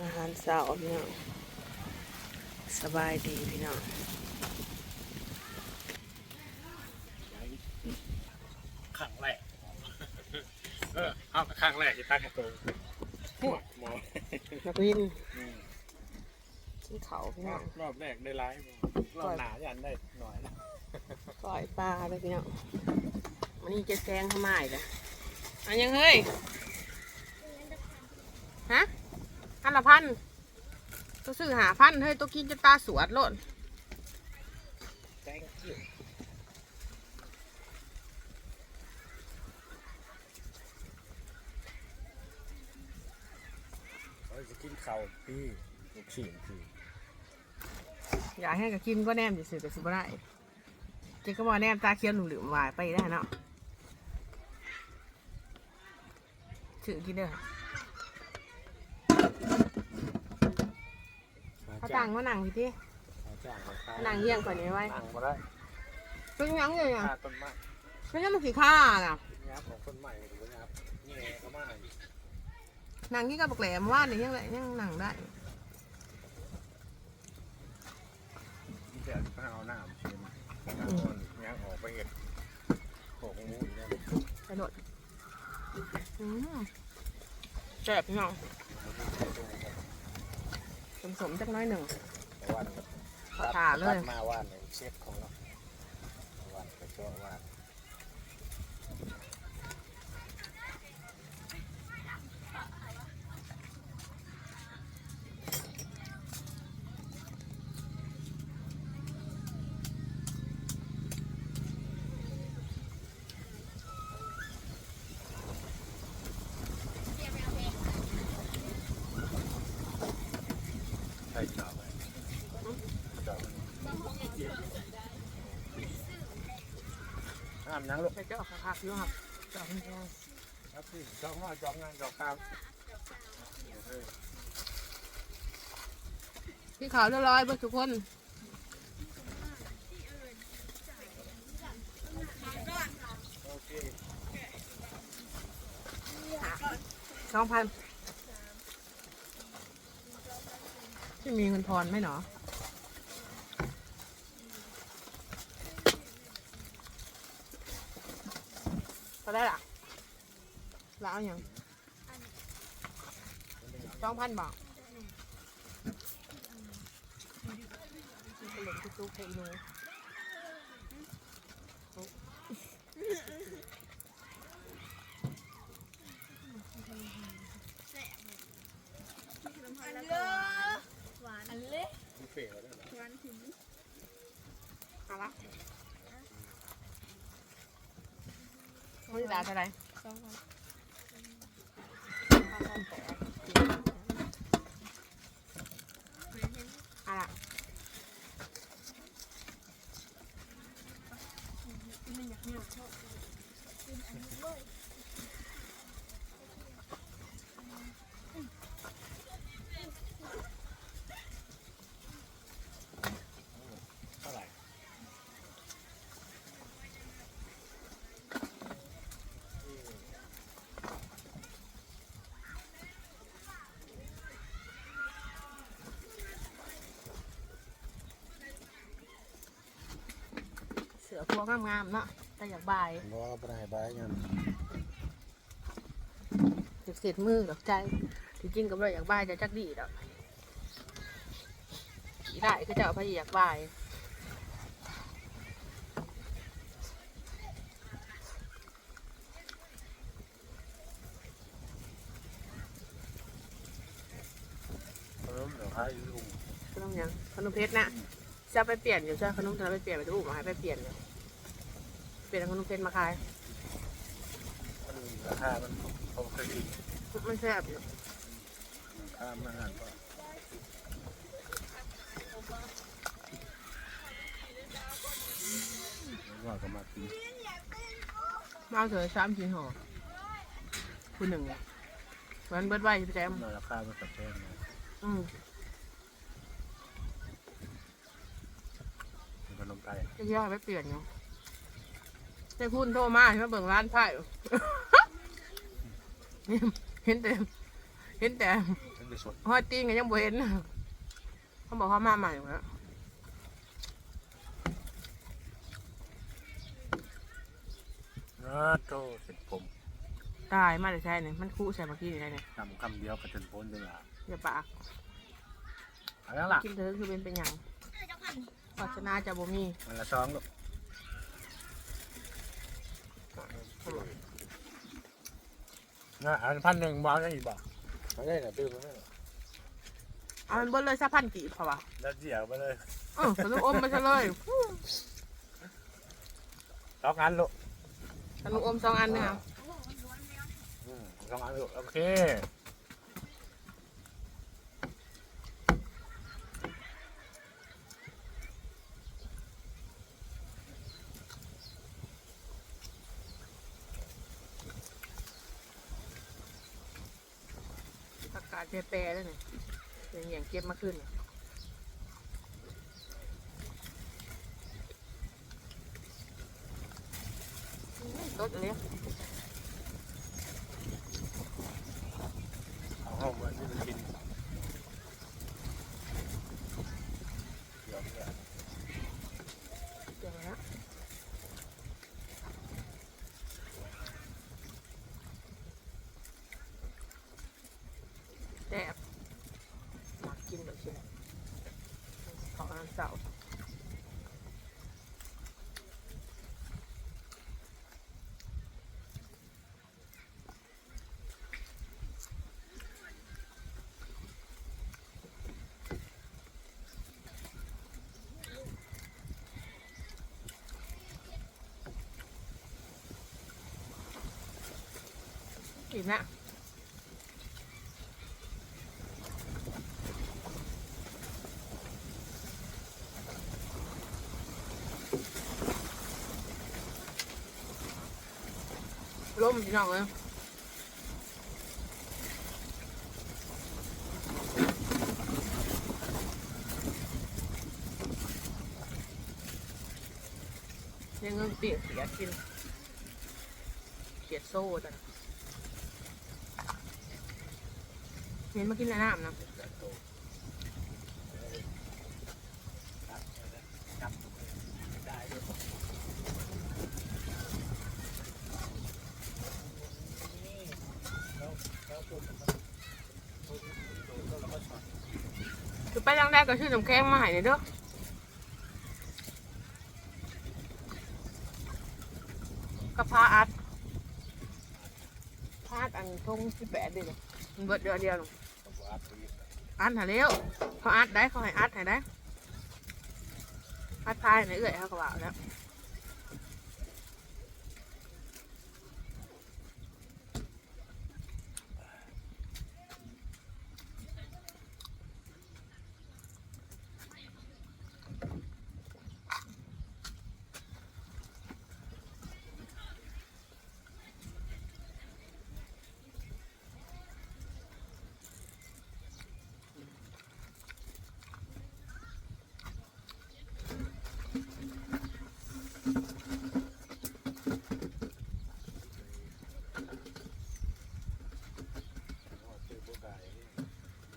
อาหารเช้าพี่น้องสบายดีพี่น้องขังแรกเออเอาขังแรกที่ตั้งตัวหัวหมอนักวินกินเขาวพี่น้องรอบแรกได้ร้ายรอบหนายันได้หน่อยนะปล่อยปลาเลยพี่น้องมันนี่จะแซงเข้ามาอีกแล้วอันยังเฮ้ยฮะ อันละพันตัวซื้อหาพันเฮ้ยตัวกินจะตาสวดโลดแจ้งคิวเขาจะกินข้าวพี่ลูกชิ้นพี่อยากให้กับกินก็แนมจะซื้อกับซื้อบ่ได้เจ๊ก็บอกแนมตาเคียวหนุ่มหลืมวายไปได้เนาะถือกินเด้อ เขาต่างมานั่งพี่ที่มาจ้างมาขายนั่งเยี่ยงกว่านี้ไว้นั่งมาได้เป็นยังไงอะค่าต้นไม้เป็นยังมันขี้ข้าน่ะยับของต้นไม้หรือว่ายับแง่ก็มาอีกนั่งที่กับบักแหลมว่าเนี่ยยังไงยังนั่งได้นี่จะเอาหน้ามาเชียนน้ำมันยักออกไปเห็ดโขกงูอีกแล้วไปโดดอืมแซ่บพี่น้อง สมสมๆจักหน้อยหนึ่ง วันขอถ่าเลยมาว่านในเช็ดของเราวันกระโจว่าน ใช่เจ้าเลยเจ้า ห้ามนังลูกไปเจ้าคักๆอยู่ครับเจ้าพี่น้องครับพี่จองว่าจองงานจองข้าวพี่ขาวเรียบร้อยเบิดทุกคนโอเคสองพันที่มีเงินทอนไหมเนาะก็ได้ละแล้ว เอาอย่างสองพันบาทเหลือที่ตู้เพลงเลยมีเฟรแล้วด้วยเหรอเอาละไม่ได้เท่าไหรเอาละ เท่าไหร่ เสือพวกงามๆเนาะแต่อยากบายรอปลายใบยังเจ็บเสียดมือดอกใจที่จริงก็ไม่อยากบายจะจักดีดอกขี่ได้ก็จะเอาไปอยากบายขนมเดี๋ยวให้ลุงขนมยังขนมเพชรนะจะเอาไปเปลี่ยนอยู่ใช่ขนมจะเอาไปเปลี่ยนไปดูมาให้ไปเปลี่ยนเลย เปลี่ยนขนมเพชรมาขาย มันราคา มันเขาเคยกินมันแซ่บอยู่ราคามันห่างก็ว่าก็มากินมาเอาเถอะสามชิ้นห่อคุณหนึ่งเลยเหมือนเบิร์ดไว้พี่แจมหน่อยราคา มันกับแพงนะอืมเป็นขนมไทยจะย่อไปเปลี่ยนอยู่เจ้าคุณโทรมาใช่ไหมเบิ่งร้านไพ่เห็นแต่เห็นแต่เป็นไปสดฮอดติ้งก็ยังบ่เห็นเขาบอกเขามาใหม่แล้ว นะโตเสร็จผมตายมาแต่ใช่เนี่ยมันคู่ใส่เมื่อกี้นี่ได้เนี่ยคำคำเดียวกับจนพ้นจนละอย่าปากเอันนั้นล่ะกินเถอะคือเป็นเป็นหยังภาชนะจะบ่มีมันละสองลูก นะอันพันหนึ่งบาทได้อีกบ่ไม่ได้น่ะตื้มไม่ได้น่ะเอามันเบิ้ลเลยซะพันกี่พอวะแล้วเจียวไปเลยเออขนมอมมาซะเลยสองอันลูกขนมอมสองอันเนี่ยอืมสองอันลูกโอเค กาศแปรๆแล้วเนี่ยอย่างอย่างเก็บมาขึ้นน่ะอืมสดอันนี้ เอาห้องมาที่มันกินเดี๋ยวเนี่ย เดี๋ยวนะแซ่บมากินแบบชิมขอน้ำ เสาอีกนะ ล่มพี่น้องเลยยังเงินเปียกเสียกินเกียดโซ่จ้ะเห็นมากินในน้ำนะ ไปทางแรกก็ชื่อน้ำแข็งมาใหายเลยเด้อกับพาอัดพาดอันทงที่แปดเดียวมันเบิดเดียวเดียวอัดหาเร็วเขาอัดได้เขาให้อัดให้ได้อัดพายในเอื่อยเขาก็บอกแล้ว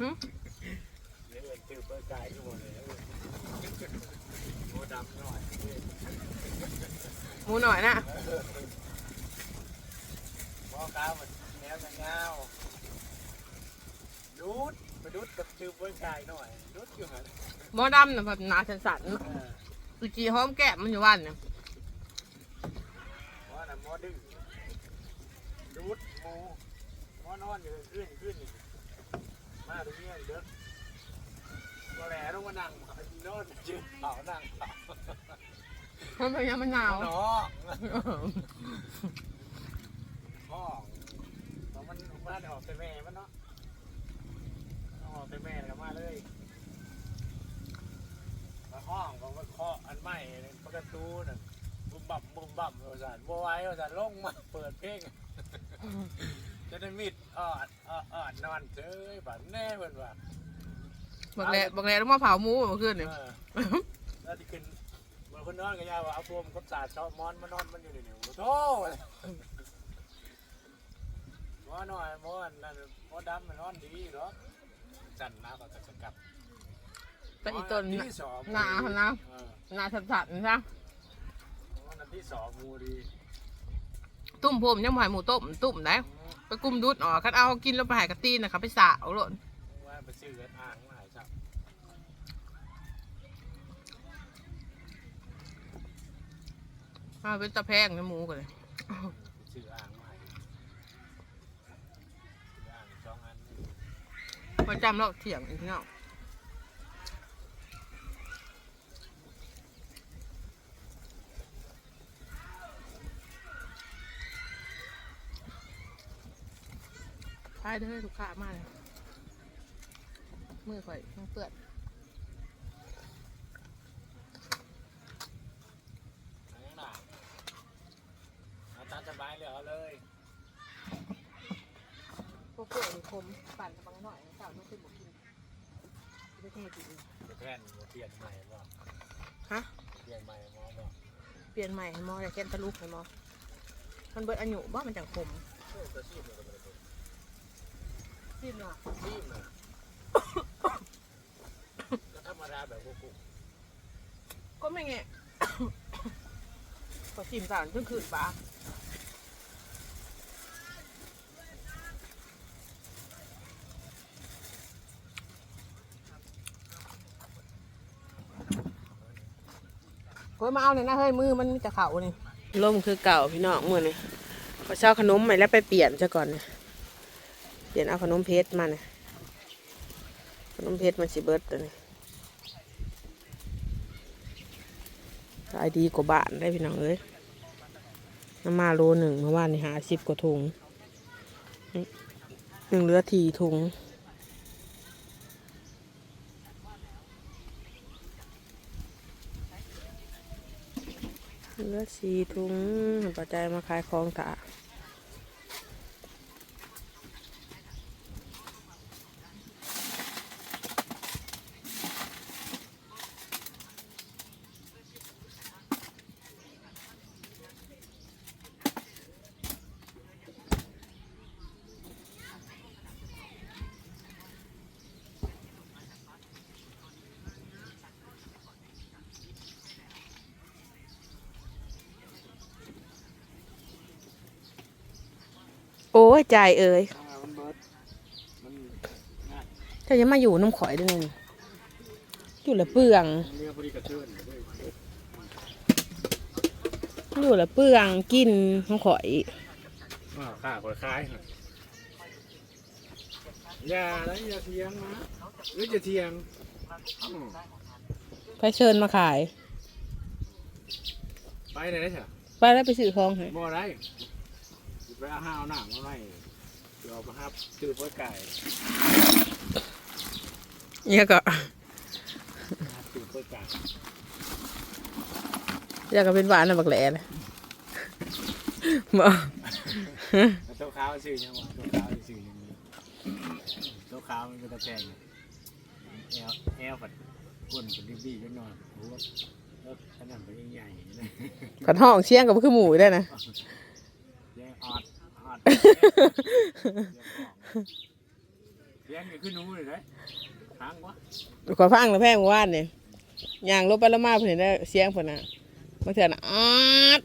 หึเดี๋ยวเอิ้นตื้อเปิดกายทุกคนเลยโอ้ดำหน่อยหมูหน่อยนะหมอกาวมันแนวมันยาวดูดมาดูดกับตื้อเปิดกายหน่อยดูดอยู่หันหมอดำนะแบบหนาสันสันเออ ๆอุจีหอมแก้มมันอยู่วันเนี่ยห มอน่ะหมอดื้อดูดหมูหมอนอนอยู่ขึ้นขึ้นมาตรงนี้เด้อก็แหล่ต้องมานั่งนอนยืนเผานั่งเผาเพราะมันยังมันหนาวน้องห้องเพราะมันมาออกแต่แม่มันเนาะออกแต่แม่แล้วก็มาเลยมาห้องของมันเคาะอันใหม่ประตูน่ะ บุมบั่มบุมบั่มเอาสารบัวไว้เอาสารลงมาเปิดเพลงจะได้มิดออดออดออดนอนเจ้ยบัดแน่เพิ่นว่าบอกแล้วบอกแล้วต้องมาเผาหมูเมื่อคืนเนี่ยเออแล้วที่ขึ้นเหมือนคนนอนก็ยาวว่าเอาตัวมันกับสาดเชาะมอนมานอนมันอยู่ในนิ้วโธ่หมอหน่อยหมออันนั่นหมอดำมันนอนดีเหรอจันน้าก็จะกลับก็อีต้นที่สองหนาหันนะเออหนาสัดๆนะ วันนั้นที่สองงูดีตุ่มผมยังบ่ใหายหมูต้มตุ่มได้ไปกุมดุดออกคันเอากินแล้วไปใหายกระตีนนะครับไปสาวโลดว่าไปซื้อกันอ่างมาใหายจับเอาเป็นตะแพงในหมูกันเลยไปซื้ออ่างมาใหายซื้ออ่างสองอันมาจำเราเถียงอีกเนาะ เด้อลูกค้ามากเลยมือข่อยยังเปื้อนอันนี้หนาเอาตามสบายเลยเอาเลยพวกเปื้อนคมปั่นบางหน่อยสาวต้องขึ้นบกกินไม่เท่จริงเดี๋ยวแค่นเปลี่ยนใหม่บ่ฮะ เปลี่ยนใหม่หมอบ่เปลี่ยนใหม่ให้หมอแต่แค่นตะลุกให้หมอมันเบิดอายุบ่มันจังคม เออตัวซีมเลยก็ไม่ได้ สิ้นเนาะซีมเลยก็ธรรมดาแบบพวกกูก็ไม่ไงก็ชิมสารเพิ่งคืนปลาเฮ้ยมาเอาเลยนะเฮ้ยมือมันมีแต่เข่านี่ล่มคือเก่าพี่น้องมือนี่พอเช่าขนมใหม่แล้วไปเปลี่ยนซะก่อนเนี่ยเป ลี่ยนเอาขนมเพชรมาเนี่ยขนมเพชรมันสิเบิร์ดตัวนี้ขายดีกว่าบ้านได้พี่น้องเอ้ยน้ำมาโลหนึ่งเมื่อวานนี่หาสิบกว่าถุงหนึ่งเหลือทีถุงเหลือสี่ถุงปัจจัยมาขายของตา โอ้ยใจายเอ้ยอ่ามันเบิดมันง่ายถ้าจะมาอยู่น้ำข่อยด้วยนี่อยู่ละเปลืองเรียกพอดีกระเทือนเลยอยู่ละเปลืองกินน้ำข่อยอ่าข้าคนคล้ายหน่อยอย่าแล้วอย่าเทียงนะหรือจะเทียงอืมไปเชิญมาขาย ไปไหนได้เถอะไปแล้วไปซื้อของให้บ่ได้ ไปเอาห้าวหนังมาไว้เดี๋ยวเอามาฮับตื่นไว้ไก่เนี่ยก็ฮับตื่นไว้ไก่อยากก็เป็นหวานนะบักแหล่นะบ่แล้วตัวขาวชื่อยังวะตัวขาวชื่อยังนี้ตัวขาวมันก็ตะแคงแอลแอลปัดก้นปัดดิบบี้ก็นอนหัวแล้วขนาดไปใหญ่ๆเลยขันห้องเชียงกับคือหมูได้นะแย่ออดออด เลี้ยงอยู่ขึ้นนู้นเลยนะทางวะขอฟังแล้วแพงเมื่อวานเนี่ยย่างลบไปแล้วมาเพิ่นได้เสียงเพิ่นน่ะบางเทื่อน่ะอ๊าด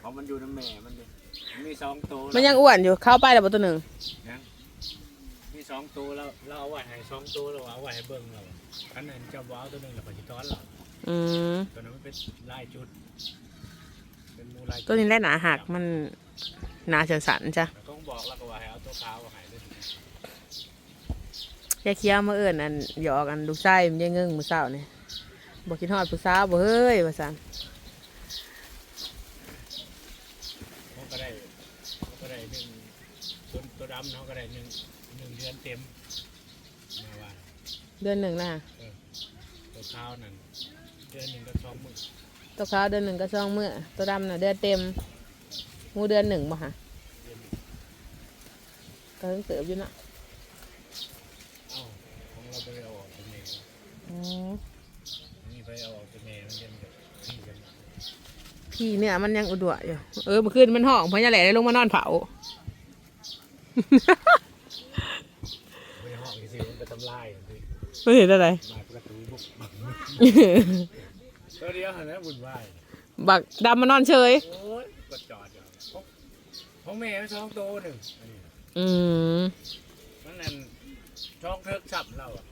เพราะมันอยู่น้ำแม่มันเลยมันมีสองตัวมันยังอ้วนอยู่เข้าไปแล้วบ่ตัวหนึ่งยังมีสองตัวแล้วเราเอาไว้ให้สองตัวเราเอาไว้ให้เบิ่งเราอันนั้นจะว้าวตัวหนึ่งเราไปจิตอนเราอืมตัวนั้นมันเป็นลายจุด ตัวนี้แหละหนาหักมันหนาสันๆจ้ะเราต้องบอกแล้วก็ว่าให้เอาตัวขาวมาให้ด้วยแค่เคี้ยวมาเอิ้นอันหยอกอันลูกไส้มันยังเงิงมื้อเช้านี่บ่คิดฮอดผู้สาวบ่เฮ้ยว่าซั่นเขาก็ได้เขาก็ได้หนึ่งตัวตัวดำเขาก็ได้หนึ่งหนึ่งเดือนเต็มมาว่าเดือนหนึ่งนะตัวขาวนั่นเดือนหนึ่งก็สองหมื่น ตัวขาวเดือนหนึ่งก็สองมื้อตัวดำน่ะเดือนเต็มหมูเดือนหนึ่งบ่ฮะเดือนหนึ่งก็เพิ่งเติบอยู่เนาะเอ้าของเราไปเอาออกตัวเมย์อืมนี่ไปเอาออกตัวเมย์มันเดือนแบบนี่กันพี่เนี่ยมันยังอุดวอยู่เออเมื่อคืนมันห้องเพราะยาแหล่ได้ลงมานอนเผา ไม่ห้องอีสิมันไปทำลายสิไม่เห็นอะไรมาประตูบุกตัว เดียวหันแล้วบุญไหวายบักดำมานอนเฉย โอ้ยกดจอดอยู่ของของแม่ไม่ช่องโตหนึ่งอันนี้อืมนั่นนั่นช่องเทิกฉับเราอะ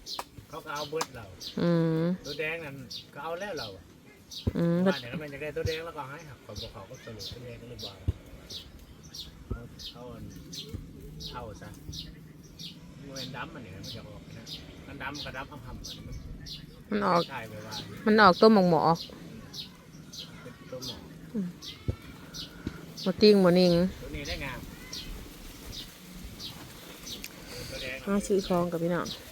เขาก็เอาเบิดเรา อืม ตัวแดงนั่นก็เอาแล้วเราอะอืมบ้านเนี่ยมันจะได้ตัวแดงแล้วก็ให้หักคนบอกเขาก็สรุปตัวแดงก็เลยบอกเอาเอาอันเอาซะมันเป็นดำมันเนี่ยมันจะออกนะมันดำกับดำอ้ำๆมัน มันออก ใช่ไปว่ามันออกตัวหมอกหมอกเป็นตัวหมอหมติ้งหมนิงตัวนี้ได้งามตัวแดงมาซื้อของกับพี่น้องต